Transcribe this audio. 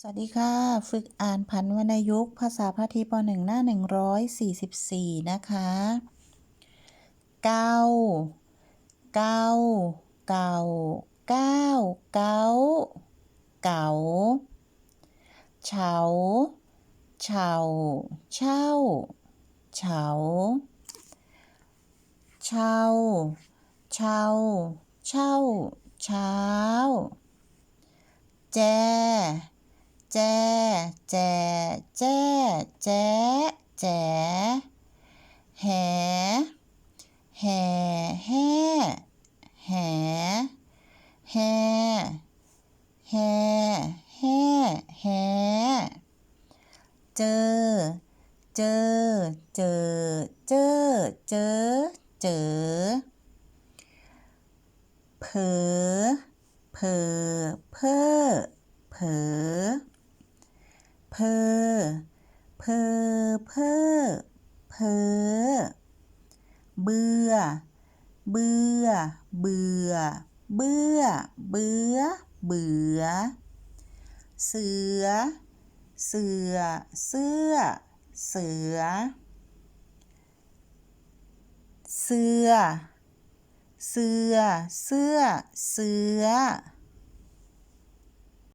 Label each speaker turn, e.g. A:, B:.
A: สวัสดีค่ะ ฝึกอ่านผันวรรณยุกต์ภาษาพาทีป .1 หน้า 144 นะคะเก้าเก้าเก่าเก้าเก้าเก๋าเฉาเฉาเช่าเฉาเช่าเช่าเช่าเช้าแจ แจ แจ แจ แจ๊แจแห แห่แห่แหแฮแฮแห่แหเจอ เจอ เจอ เจอ เจอ เจอ เผลอเผลอเพ้อเผลอ เพอเพอเพอเพอเบื่อ เบื่อ เบื่อ เบื่อ เบื่อ เบื่อ เสือ เสือ เสื้อ เสือ เสือ เสือ เสื้อ เสือ